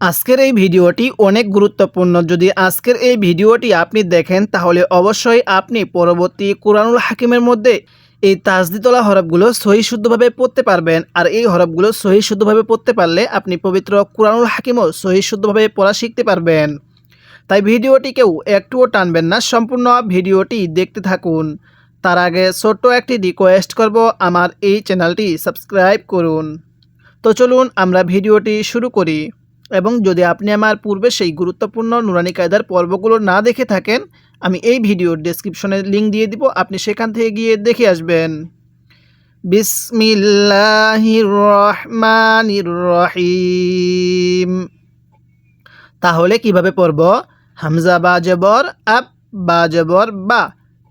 আজকের এই ভিডিওটি অনেক গুরুত্বপূর্ণ। যদি আজকের এই ভিডিওটি আপনি দেখেন, তাহলে অবশ্যই আপনি পরবর্তী কোরআনুল হাকিমের মধ্যে এই তাজদিতলা হরফগুলো সহি শুদ্ধভাবে পড়তে পারবেন। আর এই হরফগুলো সহি শুদ্ধভাবে পড়তে পারলে আপনি পবিত্র কোরআনুল হাকিমও সহি শুদ্ধভাবে পড়া শিখতে পারবেন। তাই ভিডিওটি কেউ একটুও টানবেন না, সম্পূর্ণ ভিডিওটি দেখতে থাকুন। তার আগে ছোট্ট একটি রিকোয়েস্ট করব, আমার এই চ্যানেলটি সাবস্ক্রাইব করুন। তো চলুন আমরা ভিডিওটি শুরু করি। এবং যদি আপনি আমার পূর্বে সেই গুরুত্বপূর্ণ নুরানি কায়দার পর্বগুলো না দেখে থাকেন, আমি এই ভিডিওর ডেসক্রিপশনে লিঙ্ক দিয়ে দিব, আপনি সেখান থেকে গিয়ে দেখে আসবেন। তাহলে কীভাবে পড়ব? হামজা বা জবর আপ বা জবর বা।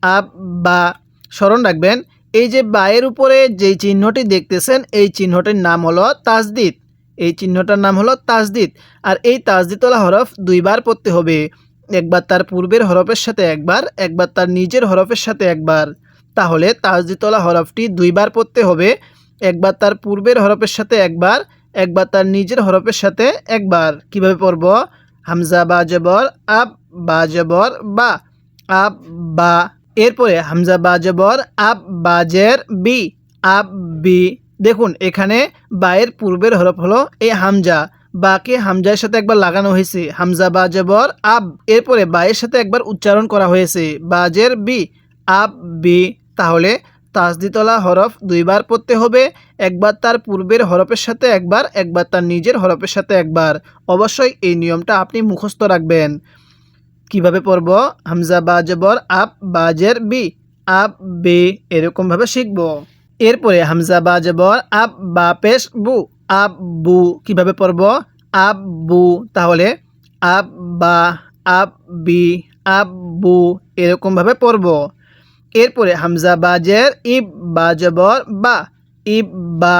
আপ বা। স্মরণ রাখবেন, এই যে বায়ের উপরে যেই চিহ্নটি দেখতেছেন, এই চিহ্নটির নাম হলো তাজদিদ। এই চিহ্নটার নাম হলো তাজদিদ। আর এই তাজদিদওয়ালা হরফ দুইবার পড়তে হবে। একবার তার পূর্বের হরফের সাথে একবার একবার তার নিজের হরফের সাথে একবার। তাহলে তাজদিদওয়ালা হরফটি দুইবার পড়তে হবে। একবার তার পূর্বের হরফের সাথে একবার একবার তার নিজের হরফের সাথে একবার। কীভাবে পড়ব? হামজা, বা, জবর, আব, বা, জবর, বা। আব, বা। এরপরে হামজা, বা, জবর, আব, বাজের, বি। আব, বি। দেখুন, এখানে বায়ের পূর্বের হরফ হলো এই হামজা, বাকে হামজার সাথে একবার লাগানো হয়েছে। হামজা, বা আব, এরপরে বায়ের সাথে একবার উচ্চারণ করা হয়েছে। বাজের, বি, আব, বি, তাহলে তাজদিতলা হরফ দুইবার পড়তে হবে, একবার তার পূর্বের হরফের সাথে একবার একবার তার নিজের হরফের সাথে একবার। অবশ্যই এই নিয়মটা আপনি মুখস্থ রাখবেন। কীভাবে পড়ব? হামজা, বা জবর আব, বাজের, বি, আব, বে, এরকমভাবে শিখব। এরপরে হামজা বা জবর, আব বা পেশ, বু। আব, বু। কীভাবে পড়ব? আব, বু। তাহলে আব বা, আব, বি, আব, বু এরকমভাবে পড়ব। এরপরে হামজা বাজের ইব বা জবর, বা। ইব বা,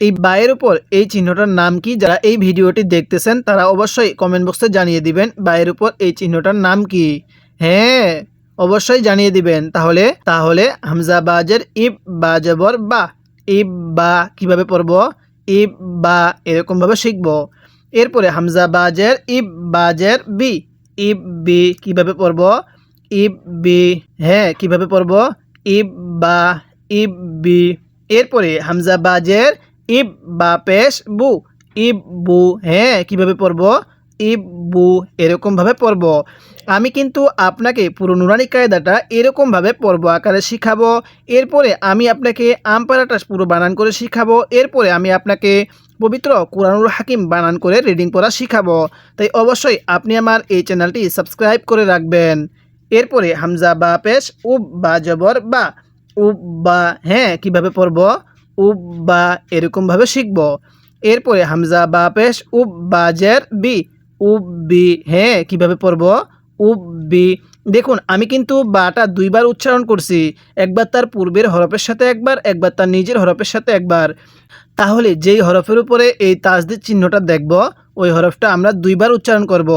এই বায়ের উপর এই চিহ্নটার নাম কি? যারা এই ভিডিওটি দেখতেছেন, তারা অবশ্যই কমেন্ট বক্সে জানিয়ে দিবেন, বায়ের উপর এই চিহ্নটার নাম কি? হ্যাঁ। অবশ্যই জানিয়ে দিবেন। তাহলে তাহলে হামজা বাজের ইব বা জবর বা, ইব বা কীভাবে পড়ব? ইব বা এরকমভাবে শিখব। এরপরে হামজা বাজের, ইব বাজের, বি, ইব বি কীভাবে পড়ব? ইব বি হ্যাঁ কীভাবে পড়ব? ইব বা, ইব বি। এরপরে হামজা বাজের, ইব বা পেশ, বু, ইব বু হ্যাঁ কীভাবে পড়ব? ইব বু এরকমভাবে পড়ব। আমি কিন্তু আপনাকে পুরো নুরানি কায়দাটা এরকমভাবে পর্ব আকারে শিখাবো। এরপরে আমি আপনাকে আমপারাটা পুরো বানান করে শিখাবো। এরপরে আমি আপনাকে পবিত্র কোরআনুল হাকিম বানান করে রিডিং পড়া শিখাবো। তাই অবশ্যই আপনি আমার এই চ্যানেলটি সাবস্ক্রাইব করে রাখবেন। এরপরে হামজা বা পেশ, উব বা জবর বা, উব বা হ্যাঁ কীভাবে পড়ব? উব বা এরকমভাবে শিখব। এরপরে হামজা বা পেশ, উব বা জের, বি উব বি হ্যাঁ কীভাবে পড়ব? উব বি দেখুন, আমি কিন্তু বাটা দুইবার উচ্চারণ করছি, একবার তার পূর্বের হরফের সাথে একবার একবার তার নিজের হরফের সাথে একবার। তাহলে যেই হরফের উপরে এই তাজদিদ চিহ্নটা দেখব, ওই হরফটা আমরা দুইবার উচ্চারণ করব।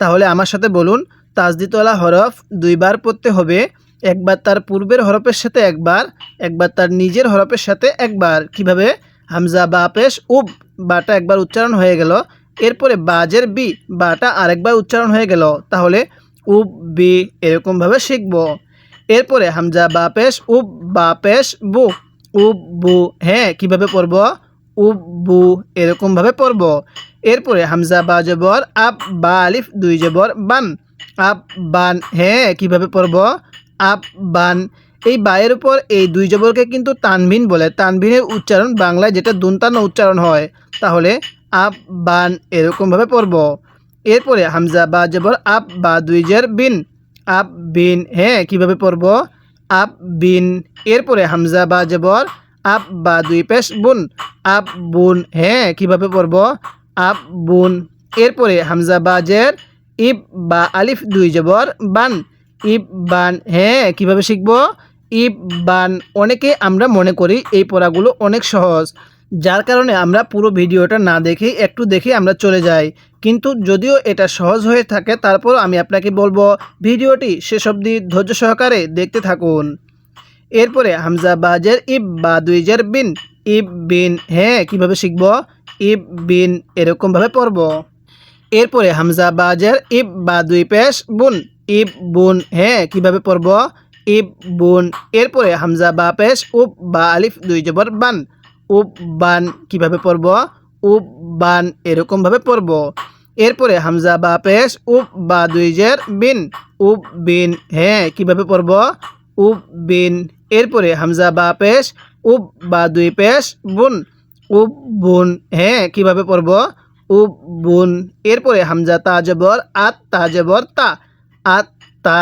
তাহলে আমার সাথে বলুন তাজদিতলা হরফ দুইবার পড়তে হবে, একবার তার পূর্বের হরফের সাথে একবার একবার তার নিজের হরফের সাথে একবার। কীভাবে? হামজা বা পেশ, উব, বাটা একবার উচ্চারণ হয়ে গেল এরপরে বাজের বি, বাটা আরেকবার উচ্চারণ হয়ে গেল, তাহলে উব, বি এরকমভাবে শিখব। এরপরে হামজা, বা পেশ, উব, বা পেশ, বু। উব, বু হ্যাঁ কীভাবে পড়ব? উব, বু এরকমভাবে পড়ব। এরপরে হামজা, বা জবর, আব, বা আলিফ, দুই জবর, বান। আপ বান হ্যাঁ কীভাবে পড়ব? আপ বান। এই বায়ের উপর এই দুই জবরকে কিন্তু তানভিন বলে। তানভিনের উচ্চারণ বাংলায় যেটা দুন্তান্ন উচ্চারণ হয়, তাহলে আব বান এরকমভাবে পড়ব। এরপরে হামজা বা জবর আপ বা দুই জের বিন। আপ বিন হ্যাঁ কীভাবে পড়ব? আপ বিন, এরপরে হামজা বা জবর আপ বা দুই পেশ বুন। আপ বুন হ্যাঁ কীভাবে পড়ব? আপ বুন, এরপরে হামজা বা জের, ইব বা আলিফ দুই জবর বান। ইব বান হ্যাঁ কীভাবে শিখব? ইব বান অনেকে আমরা মনে করি এই পড়াগুলো অনেক সহজ। যার কারণে আমরা পুরো ভিডিওটা না দেখে একটু দেখে আমরা চলে যাই। কিন্তু যদিও এটা সহজ হয়ে থাকে তারপর আমি আপনাকে বলব, ভিডিওটি শেষ অবধি ধৈর্য সহকারে দেখতে থাকুন। এরপরে হামজা বাজের ইব বা দুইজের বিন। ইব বিন হ্যাঁ কীভাবে শিখব? ইব বিন এরকমভাবে পড়ব। এরপরে হামজা বাজের ইব বা দুই পেশ বুন। ইব বুন হ্যাঁ কীভাবে পড়ব? ইব বুন। এরপরে হামজা বা পেশ উব বা আলিফ দুই জবর বান। উব বান কীভাবে পড়ব? উব বান এরকমভাবে পড়ব। এরপরে হামজা বা পেশ উব বা দুই জের, বিন। উব বিন হ্যাঁ কীভাবে পড়ব? উব বিন এরপরে হামজা বা পেশ উব বা দুই পেশ, বুন। উব বুন হ্যাঁ কীভাবে পড়ব? উব বুন এরপরে হামজা তাজবর আত তাজবর তা। আত, তা।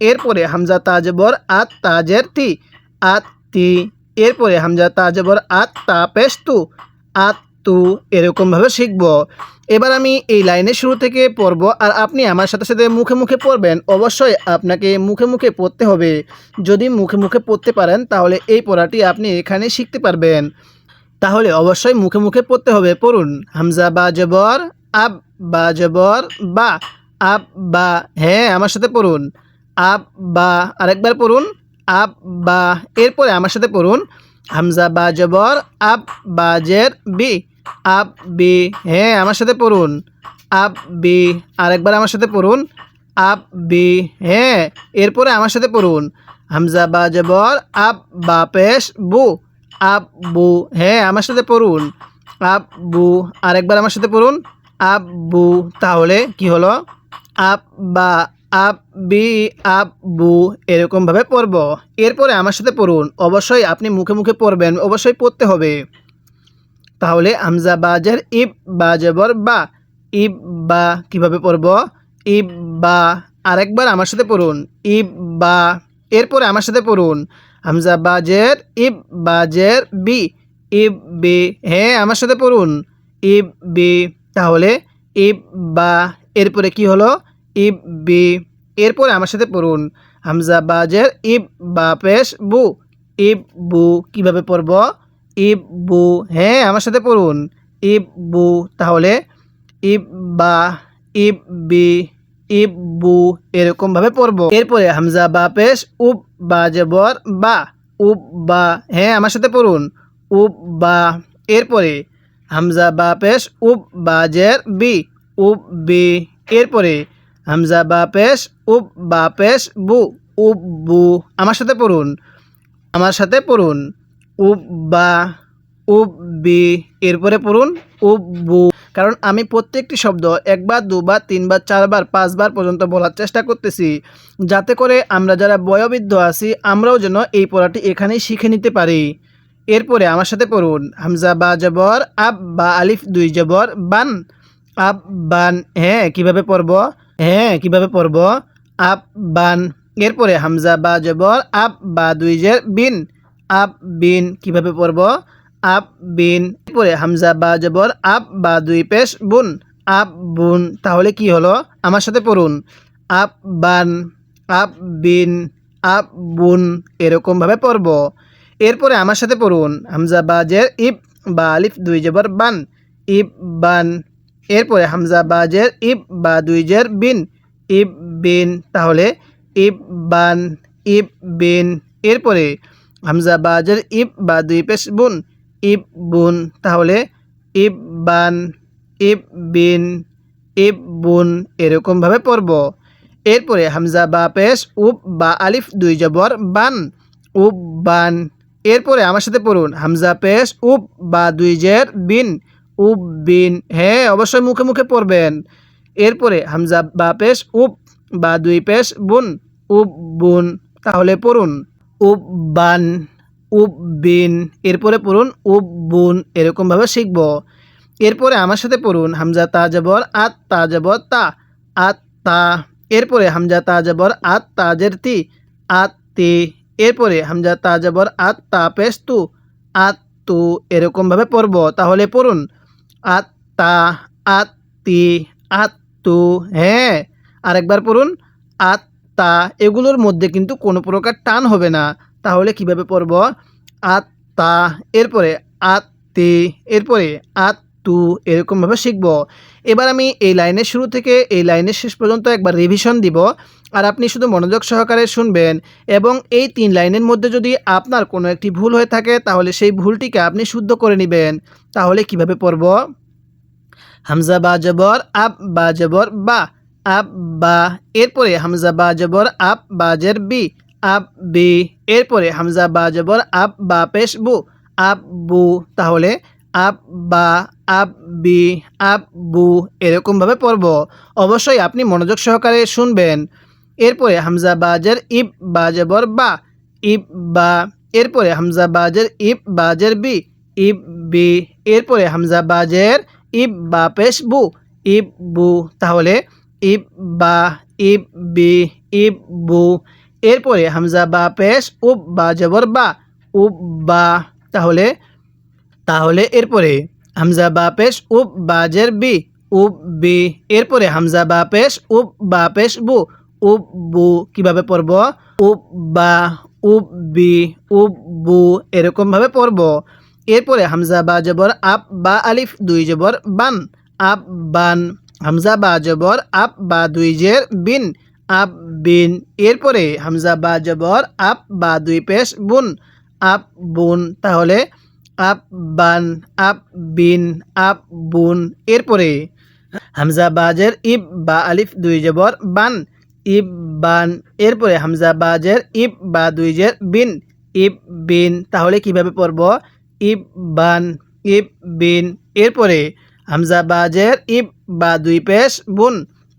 এরপরে হামজা তাজবর আত তাজের তি। আত, তি এরপরে হামজা তা পেশ তু আত তু এরকমভাবে শিখব। এবার আমি এই লাইনের শুরু থেকে পড়ব আর আপনি আমার সাথে সাথে মুখে মুখে পড়বেন। অবশ্যই আপনাকে মুখে মুখে পড়তে হবে। যদি মুখে মুখে পড়তে পারেন, তাহলে এই পড়াটি আপনি এখানে শিখতে পারবেন। তাহলে অবশ্যই মুখে মুখে পড়তে হবে। পড়ুন। হামজা বা জবর, আব বা জবর, বা, আব বা হ্যাঁ আমার সাথে পড়ুন। আব বা, আরেকবার পড়ুন। আব, বা, এরপরে আমার সাথে পড়ুন। হামজা, বা, জবর, আব, বা, জের, বি। আব, বি হ্যাঁ আমার সাথে পড়ুন। আব, বি, আরেকবার আমার সাথে পড়ুন। আব, বি হ্যাঁ এরপরে আমার সাথে পড়ুন। হামজা, বা, জবর, আব, বা, পেশ, বু। আব, বু হ্যাঁ আমার সাথে পড়ুন। আব, বু, আরেকবার আমার সাথে পড়ুন। আব, বু, তাহলে কি হলো? আব, বা আব বি আপ বু এরকমভাবে পড়ব। এরপরে আমার সাথে পড়ুন। অবশ্যই আপনি মুখে মুখে পড়বেন, অবশ্যই পড়তে হবে। তাহলে আমজা বাজের ইব বা জবর বা। ইব বা কীভাবে পড়ব? ইব বা। আরেকবার আমার সাথে পড়ুন। ইব বা। এরপরে আমার সাথে পড়ুন। হামজা বাজের, ইব বাজের, বি। ইব, বি। হ্যাঁ আমার সাথে পড়ুন। ইব, বি। তাহলে ইব, বা। এরপরে কি হলো? ইব। বি এরপরে আমার সাথে পড়ুন। হামজা বাজের ইব বা পেশ বু। ইব বু কীভাবে পড়ব? ইব বু হ্যাঁ আমার সাথে পড়ুন। ইব বু তাহলে ইব বা ইব বি ইব বু এরকমভাবে পড়ব। এরপরে হামজা বা পেশ উব বা জবর, বা উব বা হ্যাঁ আমার সাথে পড়ুন। উব বা এরপরে হামজা বা পেশ উব বা জের, বি উব বি এরপরে হামজা বা পেশ, উব বা পেশ, বু, উব, বু। আমার সাথে পড়ুন। আমার সাথে পড়ুন। উব বা, উব, বি। এরপরে পড়ুন, উব, বু। কারণ আমি প্রত্যেকটি শব্দ একবার, দুবার, তিনবার, চারবার, পাঁচবার পর্যন্ত বলার চেষ্টা করতেছি। যাতে করে আমরা যারা বয়োবৃদ্ধ আছি, আমরাও যেন এই পড়াটি এখানেই শিখে নিতে পারি। এরপরে আমার সাথে পড়ুন। হামজা, বা, জবর, আব, বা, আলিফ, দুই, জবর, বান। আব, বান হ্যাঁ কীভাবে পড়ব? হ্যাঁ কীভাবে পড়ব? আপ, বান, এরপরে হামজা, বা, জবর, আপ, বা, দুই, জের, বিন। আপ, বিন, কীভাবে পড়ব? আপ, বিন, এরপরে হামজা, বা, জবর, আপ, বা, দুই, পেশ, বুন। আপ, বুন, তাহলে কি হলো? আমার সাথে পড়ুন। আপ, বান, আপ, বিন, আপ, বুন, এরকমভাবে পড়ব। এরপরে আমার সাথে পড়ুন। হামজা, বা, জের ইব বা, আলিফ, দুই, জবর, বান। ইব বান এরপরে হামজা বাজের ইব বা দুই জের বিন। ইব বিন, তাহলে ইব বান, ইব বিন। এরপরে হামজা বাজের ইব বা দুই পেশ বুন। ইব বুন, তাহলে ইব বান, ইব বিন, ইব বুন এরকমভাবে পড়ব। এরপরে হামজা বা পেশ, উব বা আলিফ, দুই জবর বান, উব বান। এরপরে আমার সাথে পড়ুন। হামজা পেশ, উব বা দুই জের বিন। উব বিন হ্যাঁ অবশ্যই মুখে মুখে পড়বেন। এরপরে হামজা, বা পেশ, উব, বা দুই পেশ, বুন, উব বুন, তাহলে পড়ুন। উব বান, উব বিন, এরপরে পড়ুন উব বুন, এরকমভাবে শিখব। এরপরে আমার সাথে পড়ুন হামজা, তা জবর আত, তা জবর তা, আত, তা। এরপরে হামজা, তা জবর আত তাজের তি, আত, তি। এরপরে হামজা, তা জবর আত, তা, পেশ, তু, আত, তু, এরকমভাবে পড়ব। তাহলে পড়ুন আত তা আত তি আত তু হ্যাঁ। আরেকবার পড়ুন আত তা এগুলোর মধ্যে কিন্তু কোনো প্রকার টান হবে না। তাহলে কীভাবে পড়ব? আত তা এরপরে আত তে এরপরে আত তু এরকমভাবে শিখব। এবার আমি এই লাইনের শুরু থেকে এই লাইনের শেষ পর্যন্ত একবার রিভিশন দিব। আর আপনি শুধু মনোযোগ সহকারে শুনবেন এবং এই তিন লাইনের মধ্যে যদি আপনার কোনো একটি ভুল হয়ে থাকে, তাহলে সেই ভুলটিকে আপনি শুদ্ধ করে নেবেন। তাহলে কীভাবে পড়ব? হামজা বা জবর আপ বা জবর, বা। আপ বা। এরপরে হামজা বা জবর, আব, বাজের, বি। Up B. এরপরে হামজা বা জবর আপ বা, পেশ, বু। আপ বু। তাহলে আপ বা আপ বি আপ বু। এরকমভাবে পড়ব। অবশ্যই আপনি মনোযোগ সহকারে শুনবেন। এরপরে হামজা বাজের ইব বাজেবর বা, ইব বা, এরপরে হামজা বাজের ইব বাজের বি, ইব বি, এরপরে হামজা বাজের ইব বা পেশ বু, ইব বু, তাহলে ইব বা, ইব বি, ইব বু, এরপরে হামজা বা পেশ, উব বা জবর বা, উব বা, তাহলে তাহলে এরপরে হামজা বা পেশ, উব বাজের বি, উব বি, এরপরে হামজা বা পেশ, উব বা পেশ বু উব বু, কীভাবে পড়ব? উব বা উব বি উব বু এরকমভাবে পড়ব। এরপরে হামজা, বা, জবর, আপ, বা, আলিফ, দুই, জবর, বান। আপ, বান, হামজা, বা, জবর, আপ, বা, দুই, জের, বিন। আপ, বিন। এরপরে হামজা, বা, জবর, আপ, বা, দুই, পেশ, বুন। আপ, বুন, তাহলে আপ, বান, আপ, বিন, আপ, বুন। এরপরে হামজা বাজের ইব, বা, আলিফ, দুই, জবর, বান। ইব বান, এরপরে হামজা বাজের ইব বা দুই জের, বিন, ইব বিন, তাহলে কীভাবে পড়ব? ইব বান, ইব বিন, এরপরে হামজা বাজের ইব বা দুই পেশ, বুন,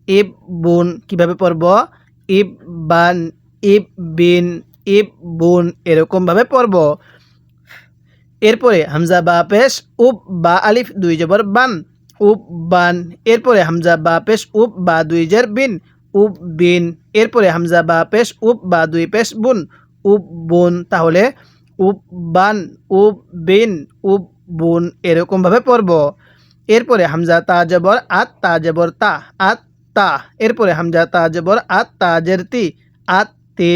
ইব বুন, কীভাবে পড়ব? ইব বান, ইব বিন, ইব বুন, এরকমভাবে পড়ব। এরপরে হামজা বা পেশ, উব বা আলিফ, দুই জবর বান, উব বান, এরপরে হামজা বা পেশ, উব বা দুই জের, বিন উব বিন। এরপরে হামজা বা পেশ, উব বা দুই পেশ, বুন। উব বুন, তাহলে উব বান, উব বিন, উব বুন এরকমভাবে পড়ব। এরপরে হামজা তা জবর, আত তা জবর তা, আত তা। এরপরে হামজা তা জবর, আত তা জের তি, আত তি।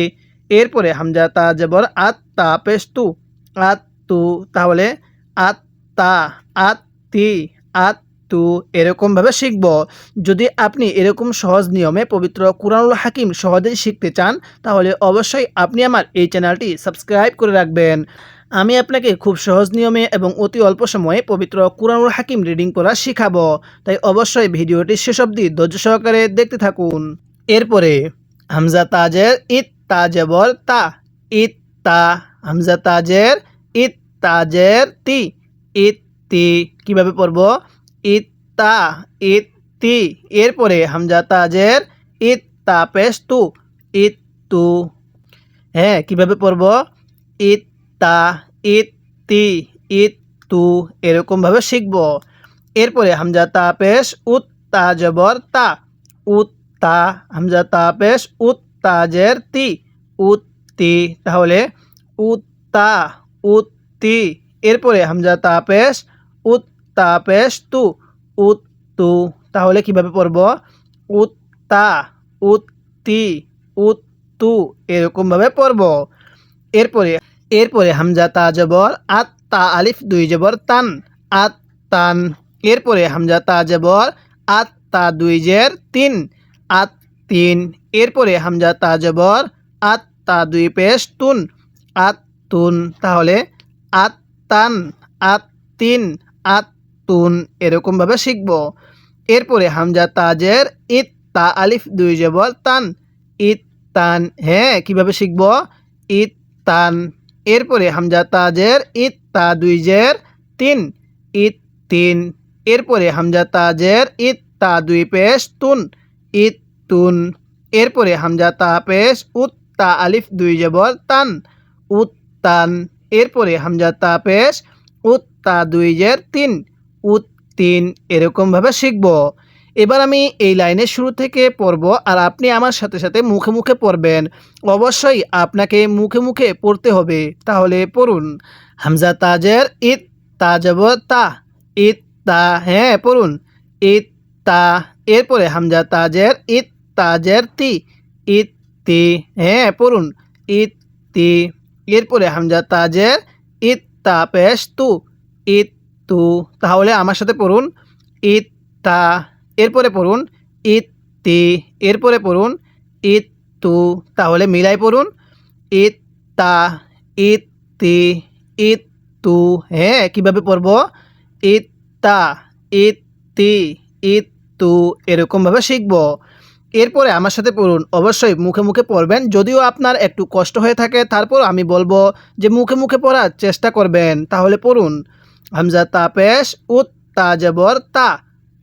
এরপরে হামজা তা জবর, আত তা পেশ তু, আত তু, তাহলে আত্মা আত্মি আত্তু এরকমভাবে শিখব। যদি আপনি এরকম সহজ নিয়মে পবিত্র কুরআনুল হাকিম সহজেই শিখতে চান, তাহলে অবশ্যই আপনি আমার এই চ্যানেলটি সাবস্ক্রাইব করে রাখবেন। আমি আপনাকে খুব সহজ নিয়মে এবং অতি অল্প সময়ে পবিত্র কুরআনুল হাকিম রিডিং করা শিখাবো। তাই অবশ্যই ভিডিওটি শেষ অবধি ধৈর্য সহকারে দেখতে থাকুন। এরপরে, হামজা তাজের ইত তাজেবর তা ইত তা, হামজা তাজের ইত তাজের তি ইত্তি কীভাবে পড়ব? ইত্তা, ইত্তি। এরপরে হামজা তাজের ইত্তা পেশ তু ইত্তু। হ্যাঁ কীভাবে পড়ব? ইত্তা, ইত্তি, ইত্তু। এরকমভাবে শিখব। এরপরে হামজা তা পেশ উত্তা জবর তা। উত্তা, হামজা তা পেশ উত্তাজের তি। উত্তি, তাহলে উত্তা, উত্তি। এরপরে হামজা তাপেশ তু উত্তু। তাহলে কীভাবে পড়ব? উত্তা, উত্তি, উত্তু। এরকমভাবে পড়ব। এরপরে এরপরে হামজা, তা জবর আত তা আলিফ, দুই জবর, তান আত তান এরপরে হামজা, তা জবর আত তা দুই জের, তিন আত তিন এরপরে হামজা, তা জবর আত তা দুই পেশ তুন আত তুন তাহলে আত্তান, আত্তিন আত্তুন এরকমভাবে শিখব। এরপরে হামজা তাজের ইত তা আলিফ দুই জবর তান। ইত্তান হ্যাঁ কীভাবে শিখব? ইত তান। এরপরে হামজা তাজের ইত তা দুই জের তিন। ইত তিন। এরপরে হামজা তাজের ইত তা দুই পেশ তুন। ইত তুন। এরপরে হামজা তা পেশ উত্তা আলিফ দুই জবর তান। উত্তান এরপরে হামজা তা পেশ উত্তা দুই জের তিন। উত্তিন এরকমভাবে শিখব। এবার আমি এই লাইনের শুরু থেকে পড়ব আর আপনি আমার সাথে সাথে মুখে মুখে পড়বেন। অবশ্যই আপনাকে মুখে মুখে পড়তে হবে। তাহলে পড়ুন। হামজা তাজের ইত তাজব তা, ইত তা হ্যাঁ পড়ুন। ইত তা, এরপরে হামজা তাজের ইত তাজের তি, ইত তি হ্যাঁ পড়ুন। ইত তি, এরপরে হামজা তাজের ইত তা পেশ তু, ইত তু তাহলে আমার সাথে পড়ুন ইত তা, এরপরে পড়ুন ইত তি, এরপরে পড়ুন ইত তু, তাহলে মিলাই পড়ুন ইত তা ইত তি ইত তু হ্যাঁ কীভাবে পড়ব? ইত তা ইত তি ইত তু, এরকমভাবে শিখব। এরপরে আমার সাথে পড়ুন, অবশ্যই মুখে মুখে পড়বেন, যদিও আপনার একটু কষ্ট হয়ে থাকে, তারপর আমি বলব যে মুখে মুখে পড়ার চেষ্টা করবেন, তাহলে পড়ুন। হামজা তা পেশ, উত তা জবর তা,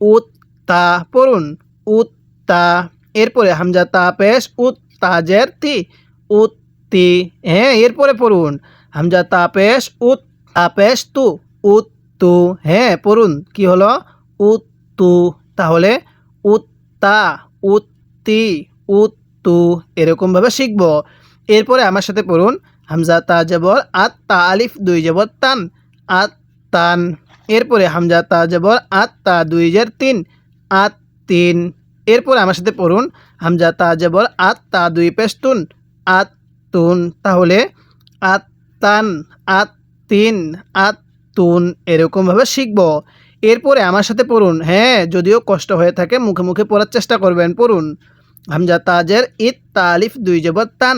উত তা পড়ুন, উত তা। এরপরে হামজা তা পেশ, উত তি উত তি হ্যাঁ এরপরে পড়ুন। হামজা তা পেশ, উত তা পেশ তু, উত তু হ্যাঁ পড়ুন। কি হলো? উত তু, তাহলে উত্তা উত্তি উত্তু এরকমভাবে শিখব। এরপরে আমার সাথে পড়ুন, হামজা তা জবর, আত তা আলিফ দুই জবর তান, আত তান এরপরে হামজা তা জবর আত তা দুই জের তিন আত তিন এরপরে আমার সাথে পড়ুন, হামজা তা জবর আত তা দুই পেস্তুন আত তুন তাহলে আত তান আত তিন আত তুন এরকমভাবে শিখব। এরপরে আমার সাথে পড়ুন হ্যাঁ যদিও কষ্ট হয়ে থাকে, মুখে মুখে পড়ার চেষ্টা করবেন, পড়ুন। হামজা তাজের ইত তালিফ দুই জবর তান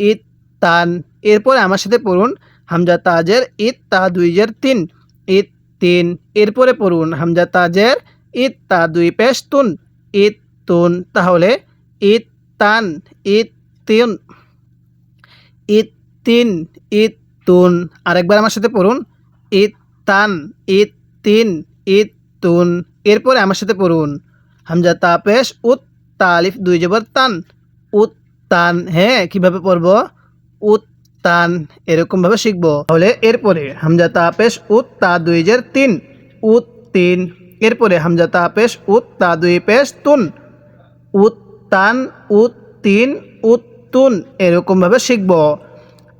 ইত তান এরপরে আমার সাথে পড়ুন, হামজা তাজের ইত তা দুই জের তিন ইত তিন। এরপরে পড়ুন হামজা তাজের ইত তা দুই পেশ তুন। ইত তুন, তাহলে ইত তান, ইত তিন। ইত তিন, ইত তুন। আরেকবার আমার সাথে পড়ুন। ইত তান, ইত তিন, ইত তুন। এরপরে আমার সাথে পড়ুন। হামজা তা পেশ, উত তালিফ দুই জবর তান। উত তান হ্যাঁ কীভাবে পড়ব? উত তান এরকমভাবে শিখব। তাহলে এরপরে হামজা তা উত তা দুই জের তিন, উত তিন। এরপরে হামজা তা উত তা দুই পেশ তুন উত্তান উত্তিন উত্তুন এরকমভাবে শিখব।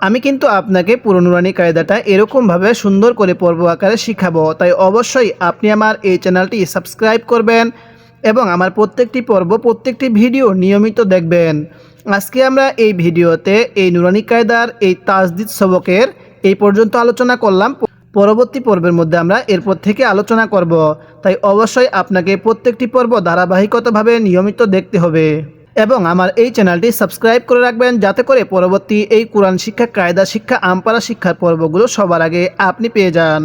আমি কিন্তু আপনাকে পুরনুরানি কায়দাটা এরকমভাবে সুন্দর করে পর্ব আকারে শিখাবো। তাই অবশ্যই আপনি আমার এই চ্যানেলটি সাবস্ক্রাইব করবেন এবং আমার প্রত্যেকটি পর্ব, প্রত্যেকটি ভিডিও নিয়মিত দেখবেন। আজকে আমরা এই ভিডিওতে এই নুরানি কায়দার এই তাজদিদ সবকের এই পর্যন্ত আলোচনা করলাম। পরবর্তী পর্বের মধ্যে আমরা এরপর থেকে আলোচনা করব। তাই অবশ্যই আপনাকে প্রত্যেকটি পর্ব ধারাবাহিকতাভাবে নিয়মিত দেখতে হবে। এবং আমার এই চ্যানেলটি সাবস্ক্রাইব করে রাখবেন যাতে করে পরবর্তী এই কোরআন শিক্ষা, কায়দা শিক্ষা আমপারা শিক্ষার পর্বগুলো সবার আগে আপনি পেয়ে যান।